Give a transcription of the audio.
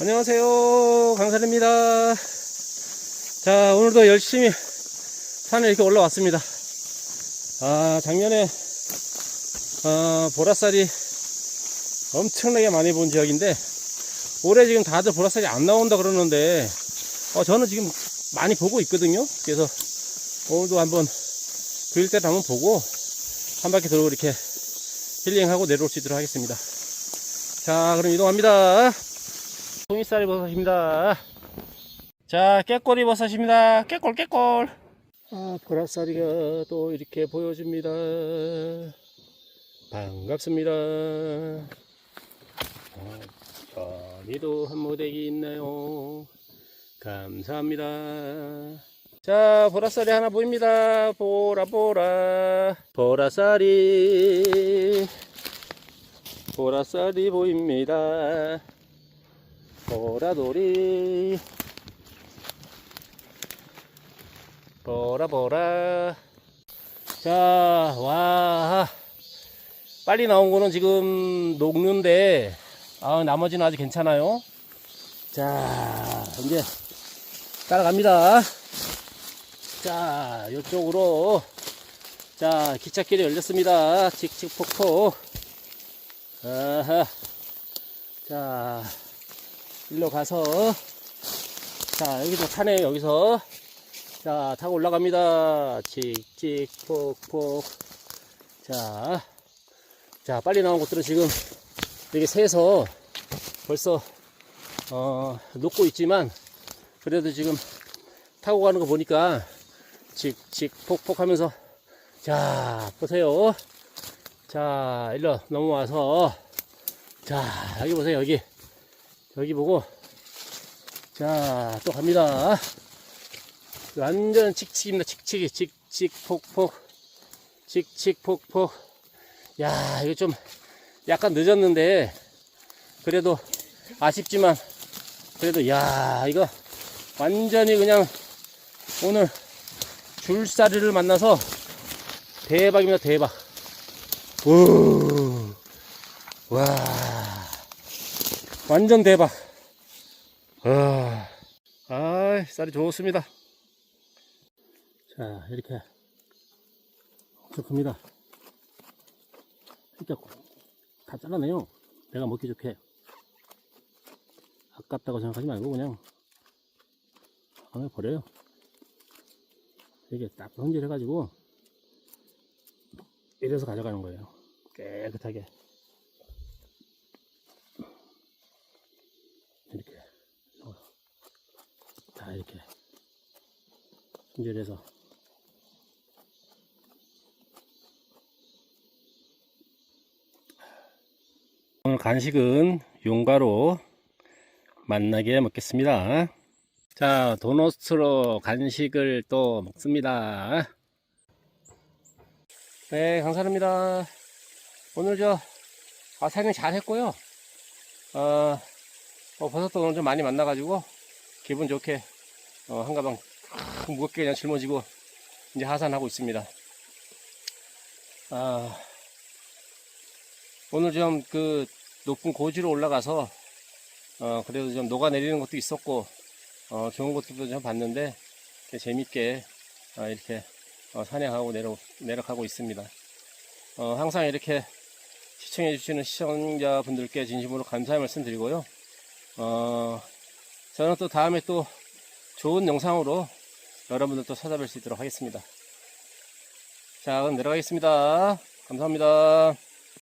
안녕하세요. 강산입니다. 자, 오늘도 열심히 산에 이렇게 올라왔습니다. 아, 작년에, 어, 보라쌀이 엄청나게 많이 본 지역인데, 올해 지금 다들 보라쌀이 안 나온다 그러는데, 어, 저는 지금 많이 보고 있거든요. 그래서 오늘도 한번 그일 때를 한번 보고, 한 바퀴 돌고 이렇게 힐링하고 내려올 수 있도록 하겠습니다. 자, 그럼 이동합니다. 송이살이 버섯입니다. 자, 깨꼬리 버섯입니다. 깨꼴, 깨꼴. 아, 보라쌀이가 또 이렇게 보여줍니다. 반갑습니다. 아, 저리도 한 모대기 있네요. 감사합니다. 자, 보라쌀이 하나 보입니다. 보라, 보라. 보라쌀이. 보라쌀이 보입니다. 보라돌이 보라 보라. 자 와. 빨리 나온 거는 지금 녹는데 아 나머지는 아직 괜찮아요. 자 이제 따라갑니다. 자 이쪽으로. 자 기찻길이 열렸습니다. 칙칙폭폭 아하. 자 일로 가서. 자 여기서 타네 여기서. 자 타고 올라갑니다. 칙칙폭폭. 자, 자 빨리 나온 것들은 지금 여기 새서 벌써 어 녹고 있지만 그래도 지금 타고 가는 거 보니까 칙칙폭폭 하면서 자 보세요. 자 일로 넘어와서. 자 여기 보세요 여기 여기 보고. 자 또 갑니다. 완전 칙칙입니다. 칙칙이. 칙칙 폭폭. 칙칙 폭폭. 야 이거 좀 약간 늦었는데 그래도 아쉽지만 그래도 야 이거 완전히 그냥 오늘 줄사리를 만나서 대박입니다. 대박. 우, 와 완전 대박. 아, 아, 쌀이 좋습니다. 자, 이렇게 엄청 큽니다. 진짜 다 잘라내요. 내가 먹기 좋게. 아깝다고 생각하지 말고 그냥 그냥 버려요. 이게 딱 손질해가지고 이래서 가져가는 거예요. 깨끗하게. 이렇게 어. 다 이렇게 손질해서 오늘 간식은 용가로 만나게 먹겠습니다. 자, 도너스로 간식을 또 먹습니다. 네, 강사입니다. 오늘 저, 아, 사용 잘 했고요. 어, 어, 버섯도 오늘 좀 많이 만나가지고 기분 좋게 어, 한 가방 큰 무겁게 그냥 짊어지고 이제 하산하고 있습니다. 아, 오늘 좀 그 높은 고지로 올라가서 어, 그래도 좀 녹아내리는 것도 있었고 어, 좋은 것들도 좀 봤는데 재밌게 어, 이렇게 어, 산행하고 내려, 내려가고 있습니다. 어, 항상 이렇게 시청해주시는 시청자분들께 진심으로 감사의 말씀 드리고요. 어, 저는 또 다음에 또 좋은 영상으로 여러분들 또 찾아뵐 수 있도록 하겠습니다. 자, 그럼 내려가겠습니다. 감사합니다.